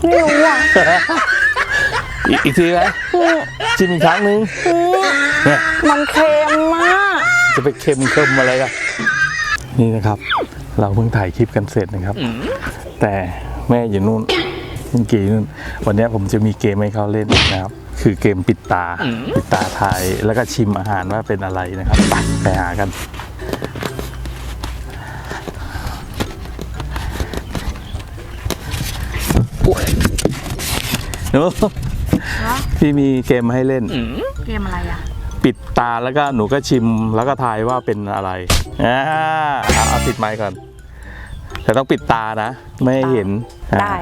ไม่รู้อะอีกอีกทีไหมชิมอีกครั้งนึงเนี่ยมันเค็มมากจะไปเค็มเค็มอะไรล่ะ นี่นะครับ เราเพิ่งถ่ายคลิปกันเสร็จนะครับ แต่แม่อยู่นู่นคุณกีนู่นวันนี้ผมจะมีเกมให้เขาเล่นนะครับ คือเกมปิดตา ปิดตาทายแล้วก็ชิมอาหารว่าเป็นอะไรนะครับไปไปหากัน หนูพี่มีเกมมาให้เล่น เกมอะไรอะ ปิดตาแล้วก็หนูก็ชิมแล้วก็ทายว่าเป็นอะไรอ่าเอาเอาปิดไมค์ก่อน แต่ต้องปิดตานะ ไม่ให้เห็นอ่าได้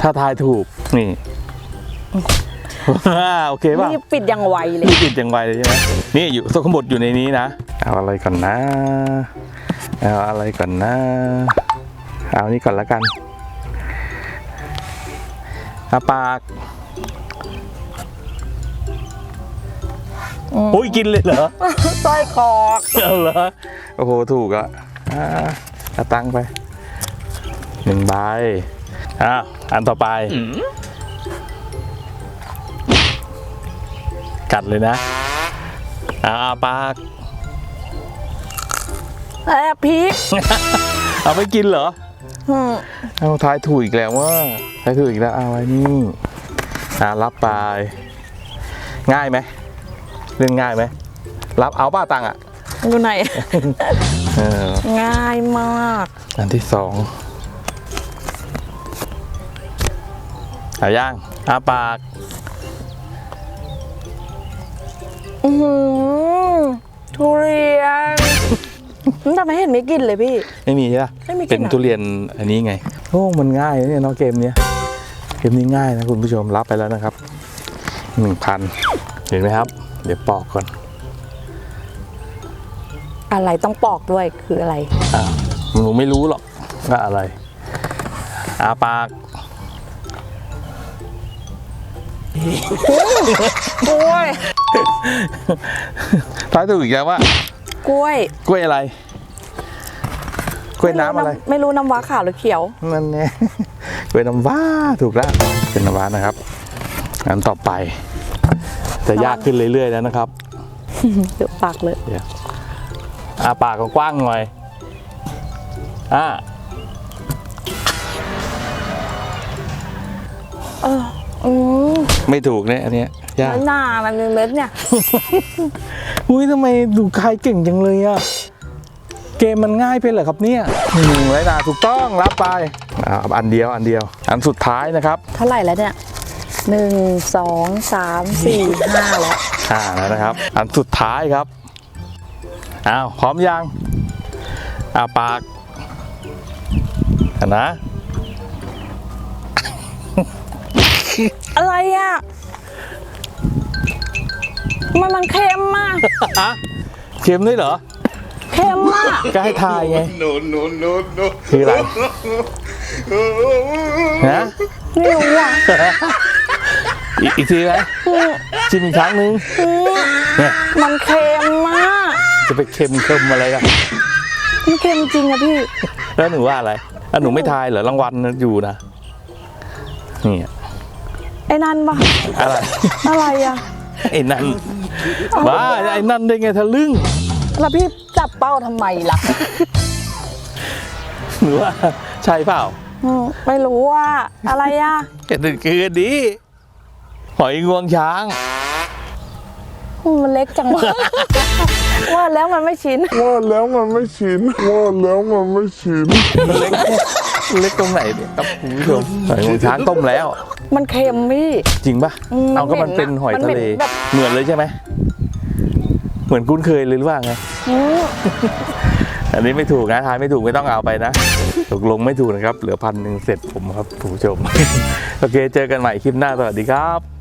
ถ้าทายถูกนี่โอเคป่ะ นี่ปิดยังไวเลย นี่ปิดอย่างไวเลยใช่ไหมนี่อยู่ทั้งหมดอยู่ในนี้นะ เอาอะไรก่อนนะ เอาอะไรก่อนนะ เอานี่ก่อนละกัน อาปากอืมโอ้ยกินเลยเหรอสร้อยคอเอาเหรอโอ้โหถูกอะอ่าเอาตังค์ไปหนึ่งใบอ้าวอันต่อไป กัดเลยนะอ้าวปาก แอบพริก เอาไปกินเหรออืม เอาทายถูกอีกแล้วว่าทายถูกอีกแล้วเอาไว้นี่อ่ารับไป ง่ายไหมเรื่องง่ายไหมรับเอาป้าตังค์อะอยู่ไหน เออง่ายมากอันที่สองเอาย่างอาปากอือหือทุเรีย นมันทำไมเห็นไม่กินเลยพี่ ไม่มีใช่ปะไม่มีกลิ่นเป็นอะ ทุเรียนอันนี้ไง โอ้ มันง่ายนะเนี่ยเน้องเกมเนี้ยเกมนี้ง่ายนะคุณผู้ชมรับไปแล้วนะครับหนึ่งพันเห็นไหมครับ เดี๋ยวปอกก่อนอะไรต้องปอกด้วยคืออะไร อ่าวหนูไม่รู้หรอกว่าอะไรอาปาก กล้วย ท้ายถูกอีกแล้วว่ากล้วย กล้วยอะไรก ล้วยน้ำอะไร ไม่รู้น้ำว้าขาวหรือเขียว นั่นเนี่ยกล้วยน้ำว้าถูกแล้วเป็นน้ำว้านะครับงั้นต่อไป จะยากขึ้นเรื่อยๆแล้วนะครับเดี๋ยวปากเลยเดี๋ยวอาปากกว้างๆหน่อยอ่าเอออืมไม่ถูกเนี่ยอันเนี้ยยากไม่น่ามันเป็นเม็ดเนี่ย อุ้ยทำไมดูคายเก่งจังเลยอะเกมมันง่ายไปเหรอครับเนี่ยหนึ่งไรนาถูกต้องรับไปอ่าอันเดียวอันเดียว อันสุดท้ายนะครับเท่าไหร่แล้วเนี่ยหนึ่งสองสามสี่ห้าแล้วอ่าแล้วนะครับ อันสุดท้ายครับอ้าวพร้อมยังอ่าปากอะนะอะไรอะมันมันเค็มมากอะเค็มด้วยเหรอ เค็มมากก็ให้ทายไง no, no, no, no. คืออะไร นะไม่รู้อะอีกอีกทีไหมชิมอีกครั้งนึงเนี่ยมันเค็มมากจะไปเค็มเค็มอะไรล่ะมันเค็มจริงอะพี่แล้วหนูว่าอะไรแล้วหนูไม่ทายเหรอรางวัลอยู่นะนี่ไอ้นั่นปะอะไรอะไรอะไอ้นั่นว้าไอ้นั่นได้ไงทะลึ่ง แล้วพี่จับเป้าทำไมล่ะ หรือว่าใช่เปล่าอืมไม่รู้ว่าอะไรอะเห็นคืออันนี้หอยงวงช้างอืมมันเล็กจังวะ ว่าแล้วมันไม่ชิ้นว่าแล้วมันไม่ชินว่าแล้วมันไม่ชินเล็กเล็กตรงไหนเนี่ยครับคุณผู้ชมหอยงวงช้างต้มแล้ว มันเค็มพี่ จริงปะอืมเอาก็มันเหม็นอะเป็นหอยมันทะเหม็นเลแบบ เหมือนเลยใช่ไหมเห มือนคุ้นเคยเลยหรือว่าไงอืมอันนี้ไม่ถูกนะทายไม่ถูกไม่ต้องเอาไปนะ ตกลงไม่ถูกนะครับ เหลือพันหนึ่งเสร็จผมครับคุณผู้ชม โอเค เจอกันใหม่คลิปหน้า สวัสดีครับ